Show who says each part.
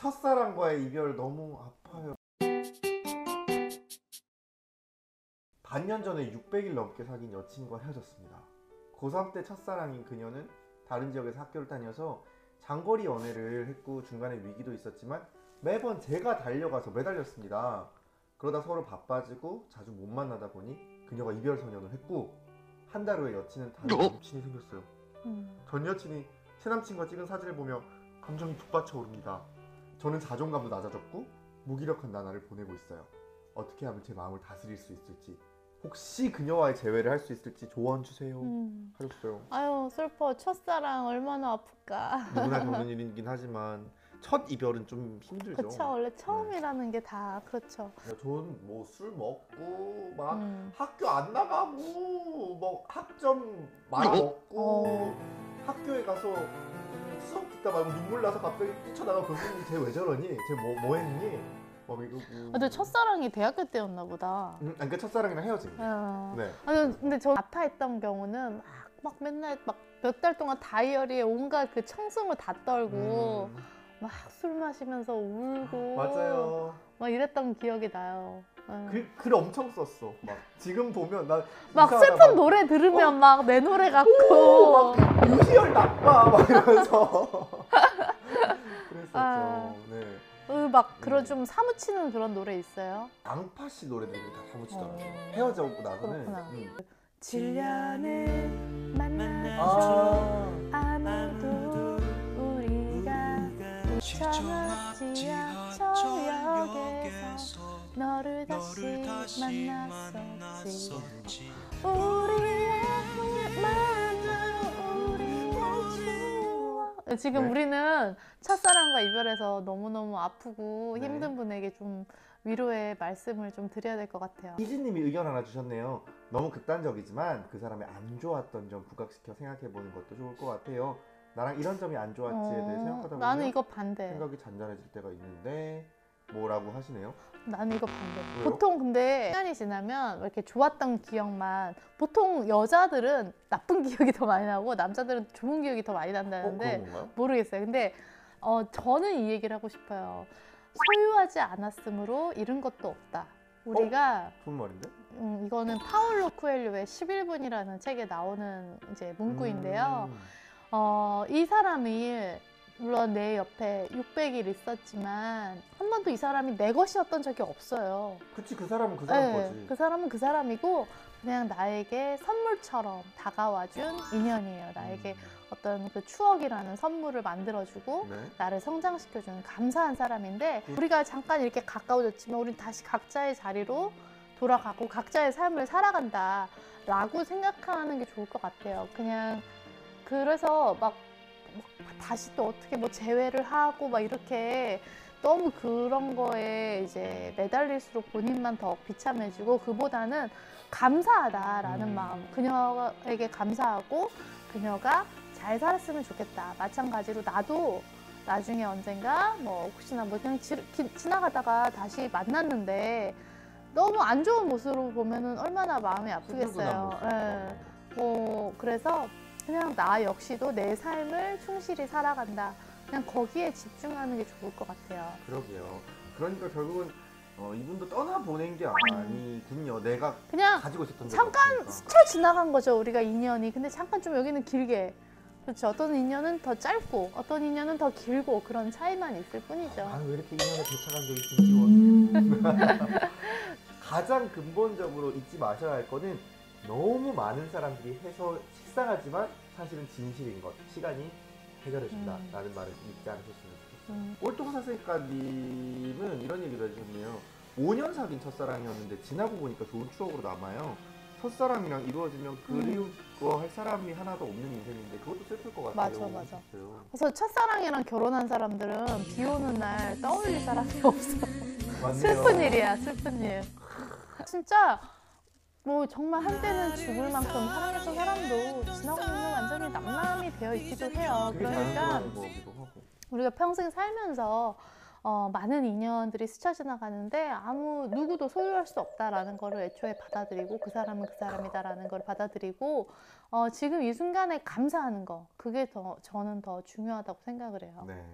Speaker 1: 첫사랑과의 이별 너무 아파요. 반년 전에 600일 넘게 사귄 여친과 헤어졌습니다. 고3 때 첫사랑인 그녀는 다른 지역에서 학교를 다녀서 장거리 연애를 했고 중간에 위기도 있었지만 매번 제가 달려가서 매달렸습니다. 그러다 서로 바빠지고 자주 못 만나다 보니 그녀가 이별 선언을 했고 한 달 후에 여친은 다른 남친이 생겼어요.
Speaker 2: 음.
Speaker 1: 전 여친이 새 남친과 찍은 사진을 보며 감정이 북받쳐 오릅니다. 저는 자존감도 낮아졌고 무기력한 나날을 보내고 있어요. 어떻게 하면 제 마음을 다스릴 수 있을지 혹시 그녀와의 재회를 할 수 있을지 조언 주세요.
Speaker 2: 음.
Speaker 1: 하셨어요.
Speaker 2: 아유 슬퍼 첫사랑 얼마나 아플까.
Speaker 1: 누구나 겪는 일이긴 하지만 첫 이별은 좀 힘들죠.
Speaker 2: 그쵸 원래 처음이라는 게 다 그렇죠.
Speaker 1: 저는 뭐 술 먹고 막
Speaker 2: 음.
Speaker 1: 학교 안 나가고 뭐 학점 말아먹고
Speaker 2: 어.
Speaker 1: 학교에 가서 수업 듣다 말고 눈물 나서 갑자기 뛰쳐나가 교수님 쟤왜 저러니? 쟤 뭐 뭐 했니? 막 이러고
Speaker 2: 아, 근데 첫사랑이 대학교 때였나 보다.
Speaker 1: 음, 아니 그 첫사랑이랑 헤어진 거
Speaker 2: 어.
Speaker 1: 네.
Speaker 2: 아니 근데 저 아파했던 경우는 막, 막 맨날 막 몇 달 동안 다이어리에 온갖 그 청승을 다 떨고
Speaker 1: 음,
Speaker 2: 막술 마시면서 울고
Speaker 1: 맞아요
Speaker 2: 막 이랬던 기억이 나요. 응.
Speaker 1: 글, 글 엄청 썼어 막 지금 보면 나
Speaker 2: 막
Speaker 1: 이상하다,
Speaker 2: 슬픈
Speaker 1: 막
Speaker 2: 노래 들으면 막 내 노래
Speaker 1: 오,
Speaker 2: 같고
Speaker 1: 막 유희열 나빠 막 이러면서 그랬었죠
Speaker 2: 아.
Speaker 1: 네.
Speaker 2: 으, 막 그런
Speaker 1: 음.
Speaker 2: 좀 사무치는 그런 노래 있어요.
Speaker 1: 앙파 씨 노래들이 다 사무치더라고요
Speaker 2: 어.
Speaker 1: 헤어지고 나서는. 음.
Speaker 2: 7년을 만나서
Speaker 1: 아
Speaker 2: 아무도 우리가 우천화 지하철역에서 너를 다시 만났었지 우리의 추억 지금
Speaker 1: 네.
Speaker 2: 우리는 첫사랑과 이별해서 너무너무 아프고
Speaker 1: 네.
Speaker 2: 힘든 분에게 좀 위로의 말씀을 좀 드려야 될 것 같아요
Speaker 1: 희진님이 의견 하나 주셨네요. 너무 극단적이지만 그 사람의 안 좋았던 점 부각시켜 생각해 보는 것도 좋을 것 같아요. 나랑 이런 점이 안 좋았지에 대해 생각하다 보면
Speaker 2: 나는 이거 반대
Speaker 1: 생각이 잔잔해질 때가 있는데 뭐라고 하시네요.
Speaker 2: 나는 이거 반대.
Speaker 1: 왜요?
Speaker 2: 보통 근데 시간이 지나면 이렇게 좋았던 기억만 보통 여자들은 나쁜 기억이 더 많이 나고 남자들은 좋은 기억이 더 많이
Speaker 1: 어,
Speaker 2: 난다는데
Speaker 1: 건가요?
Speaker 2: 모르겠어요. 근데 어, 저는 이 얘기를 하고 싶어요. 소유하지 않았으므로 잃은 것도 없다. 우리가
Speaker 1: 좋은 말인데?
Speaker 2: 음, 이거는 파울로 쿠엘료의 11분이라는 책에 나오는 이제 문구인데요.
Speaker 1: 음.
Speaker 2: 어, 이 사람이 물론 내 옆에 600일 있었지만 한 번도 이 사람이 내 것이었던 적이 없어요.
Speaker 1: 그치 그 사람은 그 사람
Speaker 2: 네,
Speaker 1: 거지.
Speaker 2: 그 사람은 그 사람이고 그냥 나에게 선물처럼 다가와준 인연이에요. 나에게
Speaker 1: 음.
Speaker 2: 어떤 그 추억이라는 선물을 만들어주고
Speaker 1: 네.
Speaker 2: 나를 성장시켜주는 감사한 사람인데 우리가 잠깐 이렇게 가까워졌지만 우린 다시 각자의 자리로 돌아가고 각자의 삶을 살아간다라고 생각하는 게 좋을 것 같아요. 그냥 그래서 막, 막 다시 또 어떻게 뭐 재회를 하고 막 이렇게 너무 그런 거에 이제 매달릴수록 본인만 더 비참해지고 그보다는 감사하다라는
Speaker 1: 음.
Speaker 2: 마음 그녀에게 감사하고 그녀가 잘 살았으면 좋겠다 마찬가지로 나도 나중에 언젠가 뭐 혹시나 뭐 그냥 지, 기- 지나가다가 다시 만났는데 너무 안 좋은 모습으로 보면은 얼마나 마음이 아프겠어요.
Speaker 1: 슬프구나,
Speaker 2: 예. 뭐 그래서 그냥 나 역시도 내 삶을 충실히 살아간다. 그냥 거기에 집중하는 게 좋을 것 같아요.
Speaker 1: 그러게요. 그러니까 결국은 어, 이분도 떠나 보낸 게 아니군요. 내가
Speaker 2: 그냥
Speaker 1: 가지고 있었던 게
Speaker 2: 잠깐. 스쳐 지나간 거죠 우리가 인연이. 근데 잠깐 좀 여기는 길게. 그렇죠. 어떤 인연은 더 짧고 어떤 인연은 더 길고 그런 차이만 있을 뿐이죠.
Speaker 1: 아, 왜 이렇게 인연에 배차감정이 김지원? 가장 근본적으로 잊지 마셔야 할 거는 너무 많은 사람들이 해서 식상하지만 사실은 진실인 것. 시간이 해결해준다라는 말을 잊지 않으셨으면 좋겠어요.
Speaker 2: 음.
Speaker 1: 꼴통사슬가님은 이런 얘기를 해주셨네요. 5년 사귄 첫사랑이었는데 지나고 보니까 좋은 추억으로 남아요. 첫사랑이랑 이루어지면 그리워할 사람이 하나도 없는 인생인데 그것도 슬플 것 같아요.
Speaker 2: 맞아, 맞아. 그래서 첫사랑이랑 결혼한 사람들은 비 오는 날 떠올릴 사람이 없어.
Speaker 1: 맞네요.
Speaker 2: 슬픈 일이야, 슬픈 일. 진짜 뭐 정말 한때는 죽을 만큼 사랑했던 사람도 지나고 보면 완전히 남남이 되어 있기도 해요. 그러니까
Speaker 1: 하고.
Speaker 2: 우리가 평생 살면서 어, 많은 인연들이 스쳐 지나가는데 아무 누구도 소유할 수 없다라는 거를 애초에 받아들이고 그 사람은 그 사람이다라는 걸 받아들이고 어, 지금 이 순간에 감사하는 거 그게 더 저는 더 중요하다고 생각을 해요.
Speaker 1: 네.